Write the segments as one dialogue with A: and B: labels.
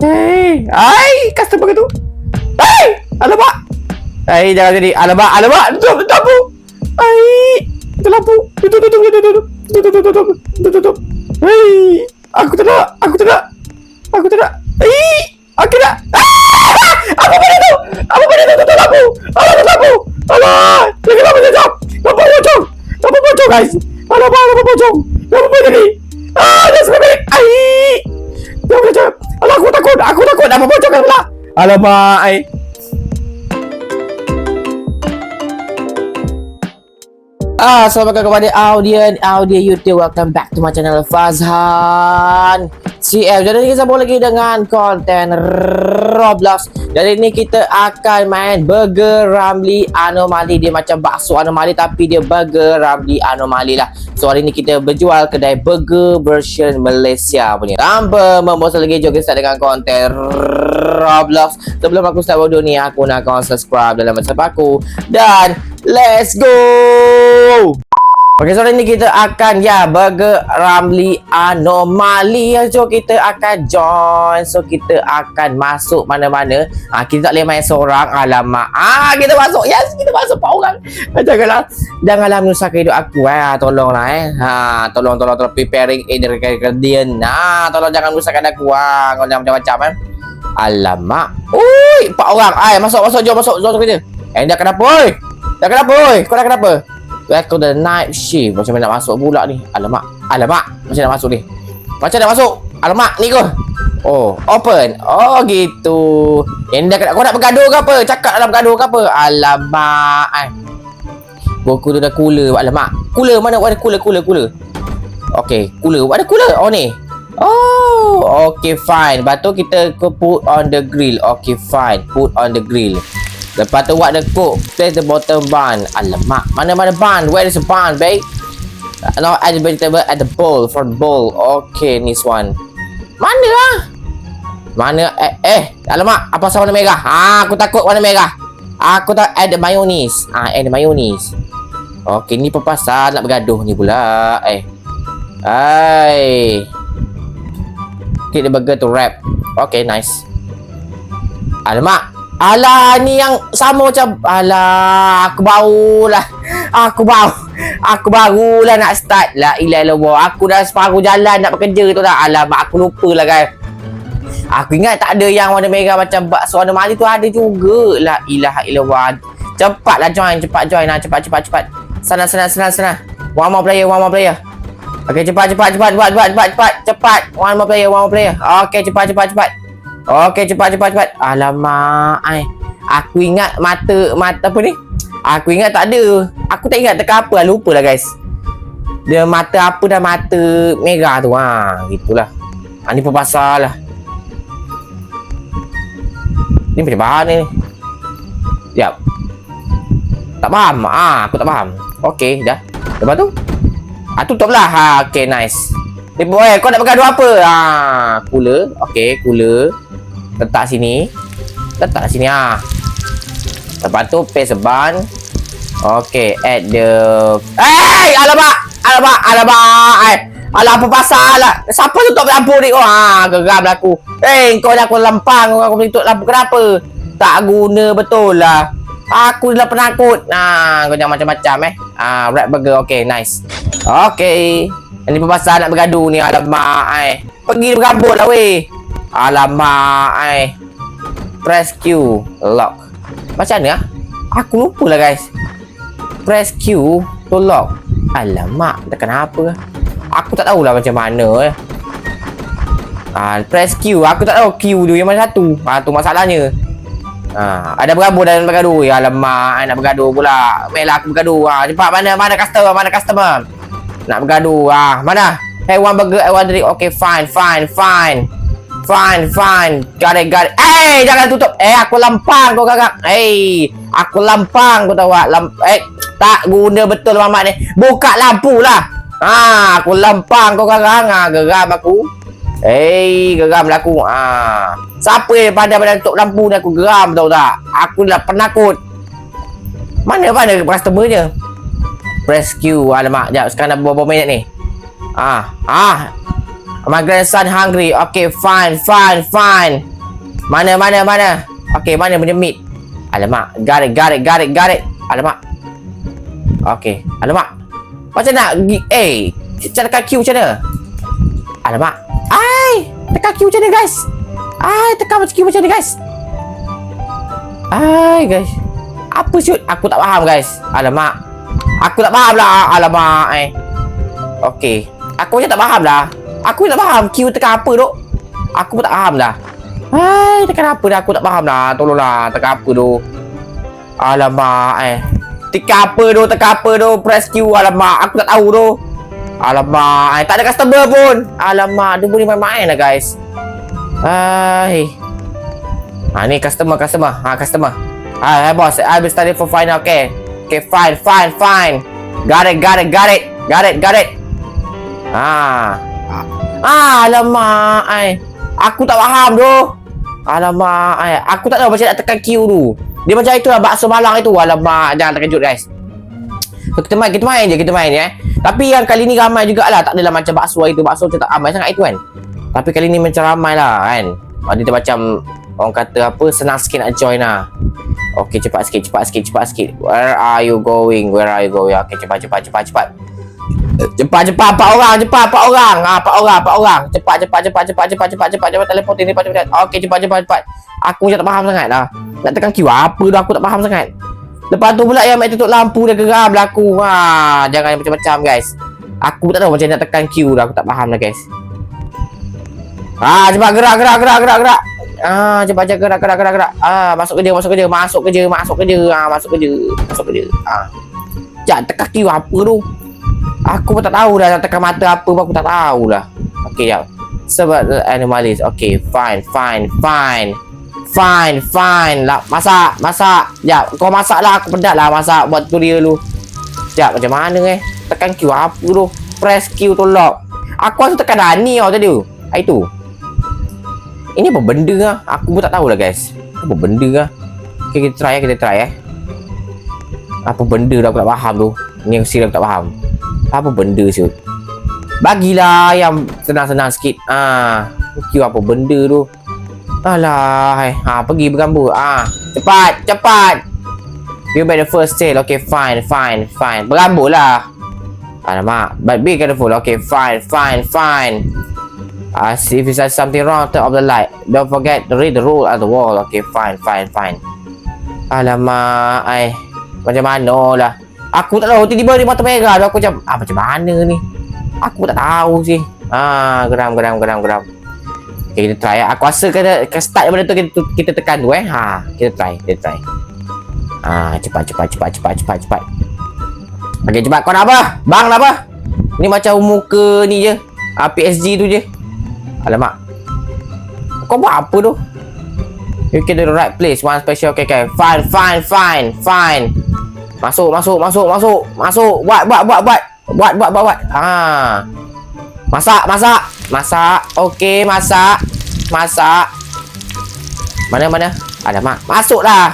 A: Hei, hai, customer tu. Hei, alamak. Hei, jangan jadi. Alamak, alamak. Tutup, tutup. Hei, itu lampu. Tutup, tutup, tutup, tutup. Tutup, tutup, tutup. Tutup, tutup. Hei, aku tak nak. Aku tak nak. Aku tak nak. Hei, aku tak. Ah! Apa benda tu? Apa benda tu? Tutup lampu. Alah, tutup lampu. Alah, jangan lampu jajak. Lampu pocong. Lampu pocong, guys. Alamak, lampu pocong. Lampu pocong ni. Ah, dah sampai balik. Takut Aku takut Dah membocor kan pula Alamak ai. Ah, Assalamualaikum kepada audien Audien YouTube Welcome back to my channel Fazhan. CF Jadi kita sambung lagi dengan konten Roblox. Jadi ni kita akan main Burger Ramli Anomali. Dia macam bakso anomali Tapi dia Burger Ramli Anomali lah. So hari ni kita berjual kedai burger version Malaysia punya. Tanpa membosan lagi kita start dengan konten Roblox. Sebelum aku start video ni Aku nak kau subscribe dalam WhatsApp aku Dan Let's go! Okay, so hari ni kita akan ya Burger Ramli Anomali ya. So kita akan join. So kita akan masuk mana-mana. Ah kita tak boleh main seorang. Alamak. Ah kita masuk. Yes, kita masuk empat orang. Ah, Janganlah janganlah menyusahkan hidup aku eh. Ah, Tolonglah eh. Ha, tolong tolong tolong preparing dari guardian. Nah, tolong jangan menyusahkan aku ah. Kau jangan macam-macam eh. Alamak. Ui, empat orang. Ai, masuk masuk jom masuk jom kerja. Eh, dah kenapa oi? Dah kenapa oi? Kau dah kenapa? Aku dah night shift. Macam nak masuk pula ni? Alamak. Alamak. Macam nak masuk ni? Macam nak masuk? Alamak ni kau. Oh Open. Oh gitu. Yang dah kena Kau nak bergaduh ke apa? Cakap dalam bergaduh ke apa? Alamak ai. Buku tu dah cooler. Alamak. Cooler mana? Ada cooler cooler cooler. Okay Cooler. Ada cooler? Oh ni. Oh Okay fine. Lepas tu kita Put on the grill. Okay fine. Put on the grill Lepas tu what the cook Place the bottom bun. Alamak Mana-mana bun. Where is the bun babe? Now add the vegetable at the bowl From the bowl. Okay this one. Mana lah Mana eh eh Alamak Apa pasal warna merah? Ah aku takut warna merah. Aku tak add the mayonnaise. Ah add the mayonnaise. Okay ni apa pasal Nak bergaduh ni pula. Eh. Hai. Click the burger to wrap. Okay nice. Alamak Alah ni yang sama macam Alah aku baru lah Aku baru Aku baru lah nak start. Lah Ilai lah Aku dah separuh jalan nak bekerja tu dah. Alah mak aku lupa lah kan. Aku ingat tak ada yang warna merah macam bakso warna mati tu ada juga. Lah Ilah ilah wah. Cepat lah join Cepat join. Lah Cepat cepat cepat. Sana sana sana sana. One more player one more player. Okay cepat cepat cepat cepat cepat cepat cepat. One more player one more player. Okay cepat cepat cepat. Okey cepat cepat cepat. Alamak ai. Aku ingat mata mata apa ni? Aku ingat tak ada. Aku tak ingat tekan apa. Lupa lah guys. Dia mata apa dah mata merah tu. Ha, gitulah. Ha, ni pasal lah. Ni macam mana ni? Sekejap. Tak faham. Ah, ha, aku tak faham. Okey, dah. Lepas tu? Ah, tutup lah. Ha, okay, nice. Ni boy, kau nak bergaduh apa? Ha, cooler. Okey, cooler. Letak sini. Letak sini ah. Lepas tu paste ban. Okay, add the Hey, alamak. Alamak, alamak. Eh. Alah apa pasal Siapa tutup lampu ni oh, ha, Geram lah aku Eh kau dah aku lempang Aku tutup lampu kenapa Tak guna betul lah Aku dah penakut Nah, kau jangan macam-macam eh ah, Wrap burger Okay nice Okay Ini apa pasal nak bergaduh ni Alamak eh. Pergi bergabut lah weh Alamak ai. Press Q lock. Macam mana ah? Aku lupa lah guys. Press Q to lock. Alamak, dah kenapa? Aku tak tahulah macam mana eh. Ah, press Q. Aku tak tahu Q tu yang mana satu. Ah, tu masalahnya. Ah, ada bergaduh dan bergaduh. Ya alamak, ai nak bergaduh pula. Baiklah aku bergaduh. Ah, cepat mana mana customer, mana customer. Nak bergaduh. Ah, mana? Hey, one burger, I want drink. Okay, fine, fine, fine. Fine, fine. Got it, got it. Eh, jangan tutup. Eh, aku lampang kau kakak. Eh, aku lampang kau tahu tak? Lamp eh, tak guna betul mamat ni. Buka lampu lah. Ha, aku lampang kau kakak. Ha, geram aku. Eh, geram lah aku. Ha. Siapa yang pandai-pandai tutup lampu ni aku geram tahu tak? Aku dah penakut. Mana mana customer-nya? Q. Alamak, jap. Sekarang dah berapa minit ni? Ah, ah. My grandson hungry. Okay, fine, fine, fine. Mana, mana, mana? Okay, mana punya meat? Alamak, got it, got it, got it, got it. Alamak. Okay, alamak. Macam nak, eh, cara tekan Q macam mana? Alamak. Ai, tekan Q macam mana guys? Ai, tekan macam Q macam mana guys? Ai, guys. Apa shoot? Aku tak faham guys. Alamak. Aku tak faham lah. Alamak, eh. Okay. Aku macam tak faham lah. Aku tak faham Q tekan apa duk. Aku pun tak faham dah. Hai, tekan apa dah? Aku tak faham dah. Tolonglah, tekan apa tu? Alamak, eh. Tekan apa tu? Tekan apa tu? Press Q. Alamak, aku tak tahu tu. Alamak, eh. Tak ada customer pun. Alamak, dia boleh main-main lah, guys. Hai. Ha, ni customer, customer. Ha, customer. Hai, hai, boss. I will study for final, okay? Okay, fine, fine, fine. Got it, got it, got it. Got it, got it. Ha. Ah, alamak, ai. Aku tak faham tu. Alamak, ai. Aku tak tahu macam nak tekan Q tu. Dia macam itu lah bakso malang itu. Alamak, jangan terkejut guys. So, kita main, kita main je, kita main je eh. Tapi yang kali ni ramai jugalah. Tak adalah macam bakso itu. Bakso macam tak ramai sangat itu kan. Tapi kali ni macam ramai lah kan. Dia macam orang kata apa, senang sikit nak join lah. Okay, cepat sikit, cepat sikit, cepat sikit. Where are you going? Where are you going? Okay, cepat, cepat, cepat, cepat cepat cepat empat orang cepat empat orang. Ah empat orang empat orang. Cepat cepat cepat cepat cepat cepat cepat. Cepat telefon ini cepat cepat okey cepat cepat cepat. Aku je tak faham sangat dah. Nak tekan queue apa dah aku tak faham sangat. Lepas tu pula yang mai tutup lampu dia geram berlaku ha jangan macam-macam guys. Aku tak tahu macam nak tekan Q dah. Aku tak faham dah guys. Ah cepat gerak gerak gerak gerak gerak. Ah cepat cepat gerak gerak gerak gerak. Ah masuk kerja masuk kerja masuk kerja masuk kerja. Ah masuk kerja masuk kerja. Ah jangan tekan queue apa tu? Aku pun tak tahu dah nak tekan mata apa pun aku tak tahu lah. Okay, jap. Sebab uh, animalis. Okay, fine, fine, fine. Fine, fine. Lah, masak, masak. Jap, kau masak lah. Aku pedat lah masak buat tu dia dulu. Jap, macam mana eh? Tekan Q apa tu? Press Q tu lock. Aku rasa tekan Dani tau tadi tu. Ah, Itu. Ini apa benda lah? Aku pun tak tahu lah guys. Apa benda lah? Okay, kita try eh. Kita try eh. Apa benda dah aku tak faham tu. Ni yang aku tak faham. Apa benda siut? Bagilah yang senang-senang sikit. Ah, Q apa benda tu? Alah, ha pergi bergambar. Ah, cepat, cepat. You made the first sale. Okay, fine, fine, fine. Bergambar lah. Alamak, but be careful. Okay, fine, fine, fine. Ah, see if there's something wrong, turn off the light. Don't forget to read the rule at the wall. Okay, fine, fine, fine. Alamak, ai. Macam mana lah. Aku tak tahu tiba-tiba dia mata merah tu aku macam ah macam mana ni? Aku tak tahu sih. Ah geram geram geram geram. Okay, kita try. Aku rasa kena ke start daripada tu kita, kita tekan tu eh. Ha, kita try, kita try. Ah cepat cepat cepat cepat cepat cepat. Okey cepat kau nak apa? Bang nak apa? Ni macam muka ni je. Ah PSG tu je. Alamak. Kau buat apa tu? You can do the right place. One special. Okay, okay. Fine, fine, fine, fine. Masuk, masuk, masuk, masuk, masuk. Buat, buat, buat, buat. Buat, buat, buat, buat. Ha. Masak, masak. Masak. Okey, masak. Masak. Mana, mana? Alamak. Masuklah.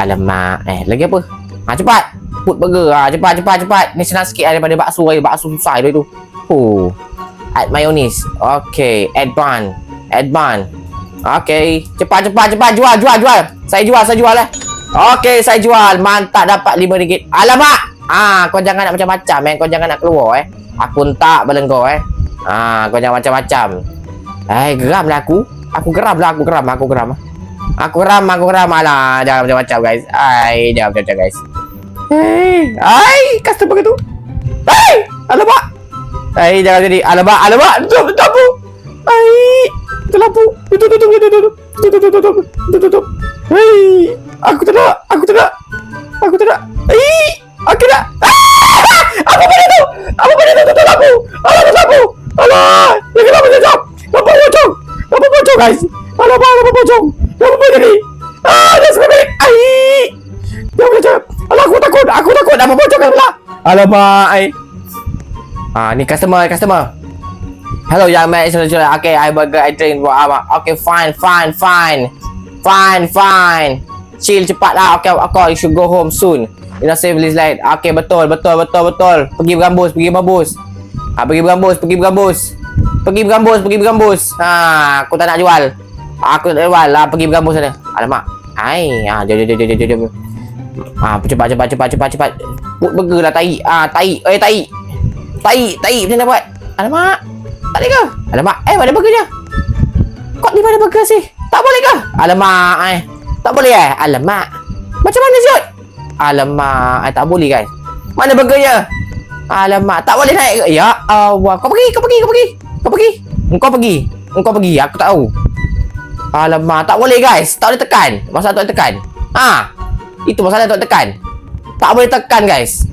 A: Alamak. Eh, lagi apa? Ha, cepat. Put burger. Ha, cepat, cepat, cepat. Ni senang sikit lah daripada bakso. Eh. Bakso susah dia tu. Oh. Add mayonnaise. Okey. Add bun. Add bun. Okey. Cepat, cepat, cepat. Jual, jual, jual. Saya jual, saya jual lah. Okey, saya jual. Mantap dapat RM5. Alamak! Ah, kau jangan nak macam-macam eh. Kau jangan nak keluar eh. Aku tak kau eh. Ah, kau jangan macam-macam. Eh, geram lah aku. Aku geram lah, aku geram, aku geram. Aku geram, aku geram. Alah, jangan macam-macam guys. Ai, jangan macam-macam guys. Hei, ai, customer ke tu? Hei, alamak. Ai, jangan jadi. Alamak, alamak. Tutup, tutup. Ai, tutup lampu. Tutup, tutup, tutup, tutup. Tutup, tutup, tutup. Tutup, tutup. Hei, aku tak nak. Aku tak nak. Aku tak nak. Hei, aku tak. Ah! Apa benda tu? Apa benda tu tutup lampu? Alah, tutup lampu. Alah, lagi lama sekejap. Lampu pocong. Lampu pocong, guys. Alamak, lampu pocong. Lampu pocong ni. Ah, dia suka balik. Ai. Dia macam. Alah, aku takut. Aku takut. Lampu pocong kan pula. Alamak, ai. Ah, ni customer, customer. Hello, young man. Okay, I burger, I drink. Wah, Okay, fine, fine, fine. Fine, fine. Chill cepat lah. Okay, okay, you should go home soon. You know, save this light. Okay, betul, betul, betul, betul. Pergi berambus, pergi berambus. Ha, pergi berambus, pergi berambus. Pergi berambus, pergi berambus. Ha, aku tak nak jual. Aku tak nak jual lah, pergi berambus sana. Alamak. Hai, ha, jom, jom, jom, jom, jom. Ha, cepat, cepat, cepat, cepat, cepat. Put burger lah, tai. Ah, tai. Eh, tai. Tai, tai. Macam mana buat? Alamak. Tak boleh ke? Alamak. Eh, mana burger dia? Kok di mana burger sih? Tak boleh ke? Alamak, eh. Tak boleh eh? Alamak. Macam mana Zul? Alamak, eh, tak boleh guys. Mana burgernya? Alamak, tak boleh naik ke? Ya Allah. Kau pergi, kau pergi, kau pergi. Kau pergi. Engkau pergi. Engkau pergi. Aku tak tahu. Alamak, tak boleh guys. Tak boleh tekan. Masalah tak boleh tekan. Ha. Itu masalah tak tekan. Tak boleh tekan guys.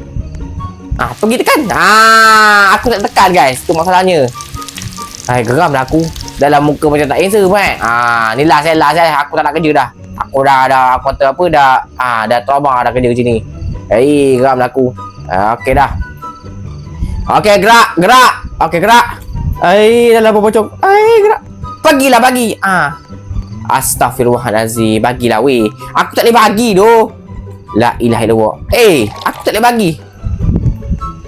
A: Ah, pergi tekan. Ah, aku tak tekan guys. Tu masalahnya. Hai, geram dah aku. Dalam muka macam tak pun eh. Ah, ni last eh, last eh. Aku tak nak kerja dah. Aku dah dah aku kata apa dah ah dah trauma dah kerja sini. Hei, geram dah aku. Ah, okey dah. Okey, gerak, gerak. Okey, gerak. Ai, dalam pocong. Ai, gerak. Bagilah bagi. Ah. Astaghfirullahalazim. Bagilah weh. Aku tak boleh bagi doh. La ilaha illallah. Eh, aku tak boleh bagi.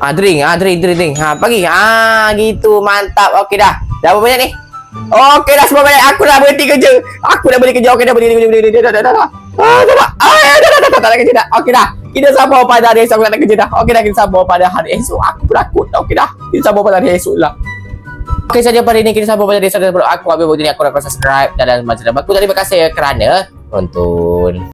A: Ah, drink, ah, drink, drink, drink. Ha, bagi. Ah, gitu. Mantap. Okey dah. Dah berapa banyak ni? Okey dah semua banyak. Aku dah berhenti kerja. Aku dah berhenti kerja. Okey dah berhenti, berhenti. Dah, dah, dah, dah. Ah, dah, dah. Ah, dah, dah, dah, dah. Tak nak kerja dah. Okey dah. Kita sambung pada hari esok. Aku tak nak kerja dah. Okey dah, kita sambung pada hari esok. Aku penakut. Okey dah. Kita sambung pada hari esok lah. Okey saja pada ini kita sambung pada hari esok. Aku ambil bukti ni. Aku nak subscribe. Dan macam-macam. Aku terima kasih kerana nonton.